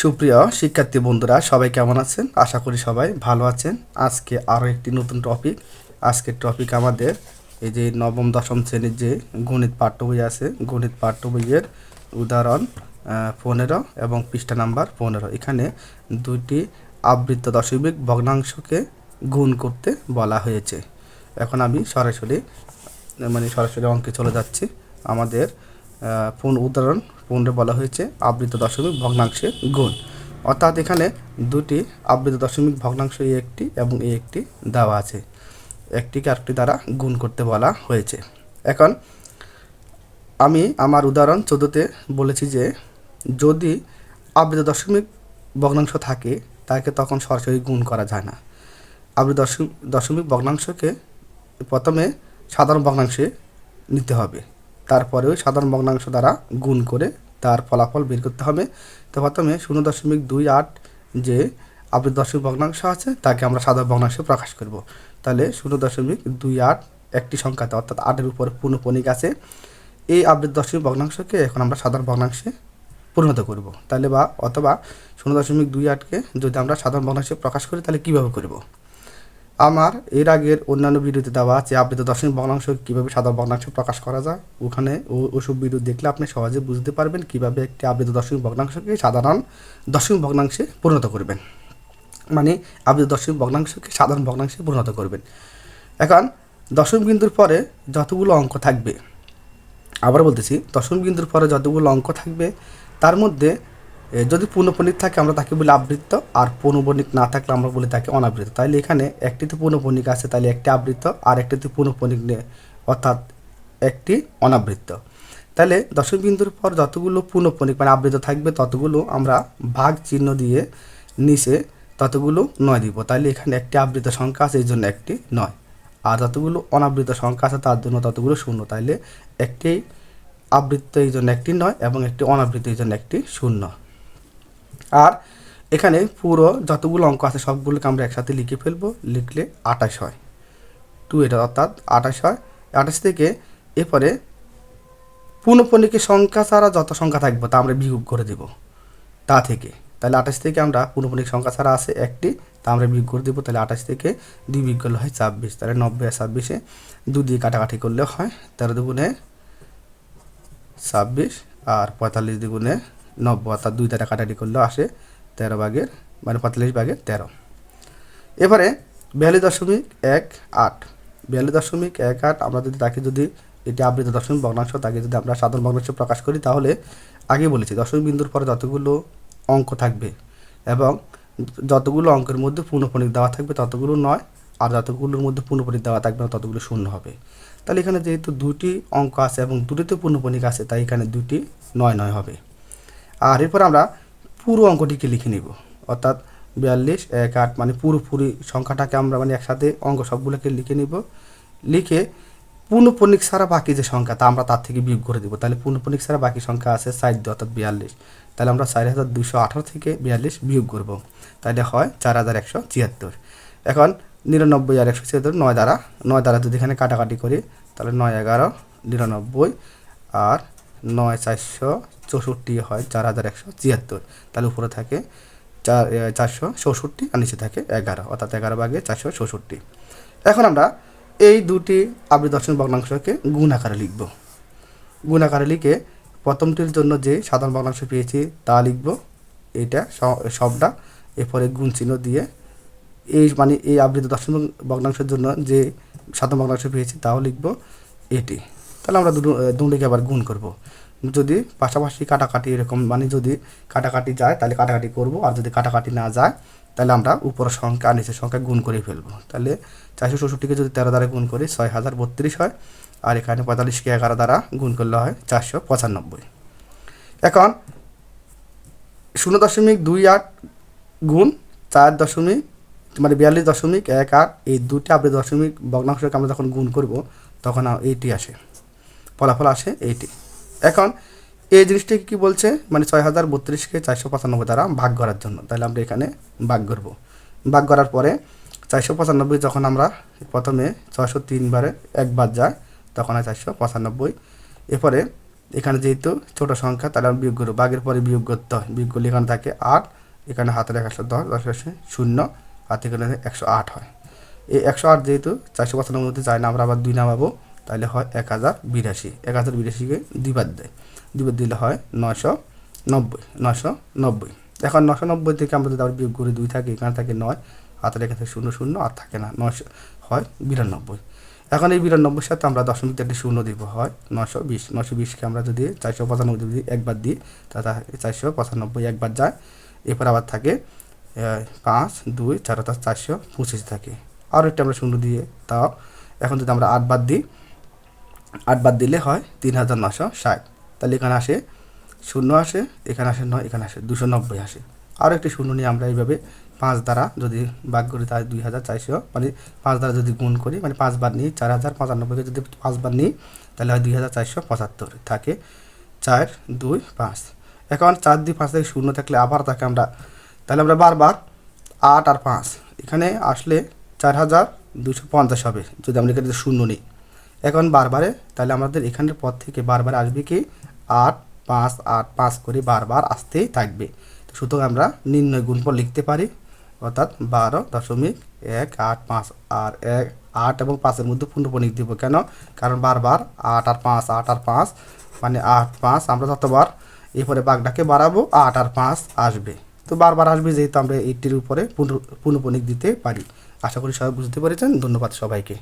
সুপ্রিয় শিক্ষার্থী বন্ধুরা, সবাই কেমন আছেন? আশা করি সবাই ভালো আছেন। আজকে আরও একটি নতুন টপিক আজকের টপিক আমাদের এই যে নবম, দশম শ্রেণির যে গণিত পাঠ্য বই আছে, গণিত পাঠ্য বইয়ের উদাহরণ পনেরো এবং পৃষ্ঠা নাম্বার পনেরো। এখানে দুইটি আবৃত্ত দশমিক ভগ্নাংশকে গুণ করতে বলা হয়েছে। এখন আমি সরাসরি মানে সরাসরি অঙ্কে চলে যাচ্ছি। আমাদের পুন উদাহরণ পুনরে বলা হয়েছে আবৃত দশমিক ভগ্নাংশের গুণ। অর্থাৎ এখানে দুটি আবৃত দশমিক ভগ্নাংশ এই একটি এবং এই একটি দেওয়া আছে। একটিকে আরেকটি দ্বারা গুণ করতে বলা হয়েছে। এখন আমি আমার উদাহরণ চোদ্দোতে বলেছি যে, যদি আবৃত দশমিক ভগ্নাংশ থাকে, তাকে তখন সরাসরি গুণ করা যায় না। আবৃত দশমিক দশমিক ভগ্নাংশকে প্রথমে সাধারণ ভগ্নাংশে নিতে হবে। তারপরে ওই সাধারণ ভগ্নাংশ দ্বারা গুণ করে তার ফলাফল বের করতে হবে। তো প্রথমে শূন্য দশমিক দুই আট যে আবৃত দশমিক ভগ্নাংশ আছে, তাকে আমরা সাধারণ ভগ্নাংশে প্রকাশ করব। তাহলে শূন্য দশমিক দুই আট একটি সংখ্যাতে, অর্থাৎ আটের উপর পূর্ণপণিক আছে। এই আবৃত দশমিক ভগ্নাংশকে এখন আমরা সাধারণ ভগ্নাংশে পরিণত করব। তাহলে বা, অথবা শূন্য দশমিক দুই আটকে যদি আমরা সাধারণ ভগ্নাংশে প্রকাশ করি, তাহলে কীভাবে করব? আমার, এর আগের অন্যান্য ভিডিওতে দেওয়া আছে আবৃত দশমিক ভগ্নাংশ কীভাবে সাধারণ ভগ্নাংশ প্রকাশ করা যায়। ওখানে ও ওসব ভিডিও দেখলে আপনি সহজে বুঝতে পারবেন কীভাবে একটি আবৃত দশমিক ভগ্নাংশকে সাধারণ দশমিক ভগ্নাংশে পরিণত করবেন। মানে আবৃত দশমিক ভগ্নাংশকে সাধারণ ভগ্নাংশে পরিণত করবেন। এখন, দশম বিন্দুর পরে যতগুলো অঙ্ক থাকবে, আবার বলতেছি, দশম বিন্দুর পরে যতগুলো অঙ্ক থাকবে, তার মধ্যে যদি পূর্ণপণিক থাকে, আমরা তাকে বলি আবৃত্ত। আর পূর্ণপণিক না থাকলে আমরা বলি তাকে অনাবৃত তাইলে এখানে একটিতে পূর্ণপণিক আছে তাহলে একটি আবৃত্ত। আর একটিতে পূর্ণপণিক অর্থাৎ একটি অনাবৃত্ত। তাহলে দশম বিন্দুর পর যতগুলো পূর্ণপণিক মানে আবৃত থাকবে, ততগুলো আমরা ভাগ চিহ্ন দিয়ে নিচে ততগুলো নয় দিব। তাহলে এখানে একটি আবৃত সংখ্যা আছে এই জন্য একটি নয়। আর যতগুলো অনাবৃত সংখ্যা আছে, তার জন্য ততগুলো শূন্য। তাইলে একটি আবৃত্ত এই জন্য একটি নয়, এবং একটি অনাবৃত এই জন্য একটি শূন্য। আর এখানে পুরো যতগুলো অঙ্ক আছে সবগুলোকে আমরা একসাথে লিখে ফেলব, লিখলে আঠাশ হয়। টু এটা অর্থাৎ আঠাশ হয়। আঠাশ থেকে এরপরে পূর্ণপণিকের সংখ্যা ছাড়া যত সংখ্যা থাকবে তা আমরা বিয়োগ করে দেব। তা থেকে। তাহলে আঠাশ থেকে আমরা পূর্ণপণিক সংখ্যা ছাড়া আছে একটি, তা আমরা বিয়োগ করে দেবো। তাহলে আঠাশ থেকে দুই বিয়োগ করলে হয় ছাব্বিশ। তাহলে নব্বই আর ছাব্বিশে দু দিয়ে কাটাকাটি করলে হয় তেরো দুগুণে ছাব্বিশ আর পঁয়তাল্লিশ দ্বিগুণে নব্বই অর্থাৎ দুই দ্বারা কাটাকাটি করলেও আসে তেরো ভাগের মানে পঁয়তাল্লিশ ভাগের তেরো। এবারে বিয়াল্লিশ দশমিক এক আট। বিয়াল্লিশ দশমিক এক আট, আমরা যদি তাকে যদি এটি আবৃত দশমিক ভগ্নাংশ, তাকে যদি আমরা সাধারণ ভগ্নাংশ প্রকাশ করি, তাহলে আগে বলেছি দশমিক বিন্দুর পরে যতগুলো অঙ্ক থাকবে এবং যতগুলো অঙ্কের মধ্যে পূর্ণপণিক দেওয়া থাকবে ততগুলো নয়, আর যতগুলোর মধ্যে পূর্ণপণিক দেওয়া থাকবে না, ততগুলো শূন্য হবে। তাহলে এখানে যেহেতু দুটি অঙ্ক আছে এবং দুটিতে পূর্ণপণিক আছে, তাই এখানে দুটি নয় নয় হবে। আর এরপর আমরা পুরো অঙ্কটিকে লিখে নিব। অর্থাৎ বিয়াল্লিশ, এক, আট মানে পুরোপুরি সংখ্যাটাকে আমরা মানে একসাথে অঙ্ক সবগুলোকে লিখে নিব। লিখে পূর্ণপণিক ছাড়া বাকি যে সংখ্যা, তা আমরা তার থেকে বিয়োগ করে দিব। তাহলে পূর্ণপণিক ছাড়া বাকি সংখ্যা আছে দুই অর্থাৎ বিয়াল্লিশ। তাহলে আমরা চার হাজার দুশো আঠারো থেকে বিয়াল্লিশ বিয়োগ করব। তাহলে হয় চার হাজার একশো ছিয়াত্তর। এখন নিরানব্বই আর একশো ছিয়াত্তর নয় দ্বারা নয় দ্বারা যদি এখানে কাটাকাটি করি, তাহলে নয়, এগারো, নিরানব্বই আর নয় চারশো চৌষট্টি হয়, চার হাজার একশো ছিয়াত্তর। তাহলে উপরে থাকে চার চারশো চৌষট্টি আর নিচে থাকে এগারো, অর্থাৎ এগারো ভাগে চারশো চৌষট্টি। এখন আমরা এই দুটি আবৃত দশমিক ভগ্নাংশকে গুণ আকারে লিখব। গুণ আকারে লিখে প্রথমটির জন্য যে সাধারণ ভগ্নাংশ পেয়েছি তা লিখব। এটা সবটা, এরপরে গুণ চিহ্ন দিয়ে এই মানে এই আবৃত দশমিক ভগ্নাংশের জন্য যে সাধারণ ভগ্নাংশ পেয়েছি তাও লিখব এটি। তাহলে আমরা দুটো দুটোকে আবার গুণ করব। যদি পাশাপাশি কাটাকাটি এরকম মানে যদি কাটাকাটি যায়, তাহলে কাটাকাটি করব, আর যদি কাটাকাটি না যায়, তাহলে আমরা উপরের সংখ্যা আর নিচের সংখ্যা গুণ করে ফেলব। তাহলে চারশো চৌষট্টিকে যদি তেরো দ্বারা গুণ করি, ছয় হাজার বত্রিশ হয়, আর এখানে পঁয়তাল্লিশকে এগারো দ্বারা গুণ করলে হয় চারশো পঁচানব্বই। এখন শূন্য দশমিক দুই আট গুণ চার দশমিক মানে বিয়াল্লিশ দশমিক এক আট, এই দুটি আবৃত দশমিক ভগ্নাংশকে আমরা যখন গুণ করব, তখন এইটি আসে। ফলাফল আসে এইটি। এখন, এই জিনিসটাকে কি বলছে? মানে ছয় হাজার বত্রিশকে চারশো পঁচানব্বই দ্বারা ভাগ করার জন্য। তাহলে আমরা এখানে ভাগ করব। ভাগ করার পরে চারশো পঁচানব্বই যখন আমরা প্রথমে ছয়শো তিনবারে একবার যায়, তখন হয় চারশো পঁচানব্বই। এরপরে এখানে যেহেতু ছোট সংখ্যা, তাহলে আমরা বিয়োগ করব। বাঘের পরে বিয়োগ করতে হয়। বিয়োগ করলে এখানে থাকে আট, এখানে হাতে লেখা একশো দশ দশ শূন্য হাতে এখানে একশো আট হয়। এই একশো আট যেহেতু চারশো পঁচানব্বই চাই না, আমরা আবার দুই নামাবো। তাহলে হয় এক হাজার বিরাশি। এক হাজার বিরাশিকে দুইবার দেয়। দুইবার দিলে হয় নশো নব্বই নশো নব্বই। এখন নশো নব্বই থেকে আমরা যদি আবার বিয়োগ করি দুই থাকে, এখানে থাকে নয় হাতে লেখা থাকে শূন্য শূন্য, আর থাকে না। নশো হয় বিরানব্বই। এখন এই বিরানব্বইয়ের সাথে আমরা দশমিক একটি শূন্য দিব, হয় নশো বিশ। নশো বিশকে আমরা যদি চারশো পঁচানব্বই যদি একবার দিই তাহলে চারশো পঁচানব্বই একবার যায়। এরপর আবার থাকে পাঁচ, দুই, চার, অর্থাৎ চারশো পঁচিশ থাকে। আরও একটু আমরা শূন্য দিয়ে, তাও। এখন যদি আমরা আট বাদ দিই আট বাদ দিলে হয় তিন হাজার নশো ষাট। তাহলে এখানে আসে শূন্য আসে, এখানে আসে নয়, এখানে আসে দুশো নব্বই আসে। আরও একটি শূন্য নিয়ে আমরা এইভাবে পাঁচ দ্বারা যদি ভাগ করি, তাহলে দুই হাজার চারশো মানে পাঁচ দ্বারা যদি গুণ করি মানে পাঁচবার নিই চার হাজার পঁচানব্বইকে যদি পাঁচবার নিই, তাহলে হয় দুই হাজার চারশো পঁচাত্তর। থাকে চার, দুই, পাঁচ। এখন চার দুই পাঁচ থেকে শূন্য থাকলে আবার তাকে আমরা, তাহলে আমরা বারবার আট আর পাঁচ। এখানে আসলে চার হাজার দুশো পঞ্চাশ হবে, যদি আমরা এখানে শূন্য নিই। এখন বারবারে, তাহলে আমাদের এখানের পর থেকে বারবার আসবে কি? আট, পাঁচ আট, পাঁচ করে বারবার আসতেই থাকবে। তো সুতরাং আমরা নির্ণয় গুণফল লিখতে পারি, অর্থাৎ বারো দশমিক এক, আট, পাঁচ, আর এক, আট এবং পাঁচের মধ্যে পূর্ণপণিক দিব কেন? কারণ বারবার আট আর পাঁচ, আট আর পাঁচ মানে আট, পাঁচ, আমরা যতবার এরপরে বাঘটাকে বাড়াবো, আট আর পাঁচ আসবে। তো বারবার আসবে যেহেতু আমরা এইটির উপরে পূর্ণপণিক দিতে পারি। আশা করি সবাই বুঝতে পেরেছেন। ধন্যবাদ সবাইকে।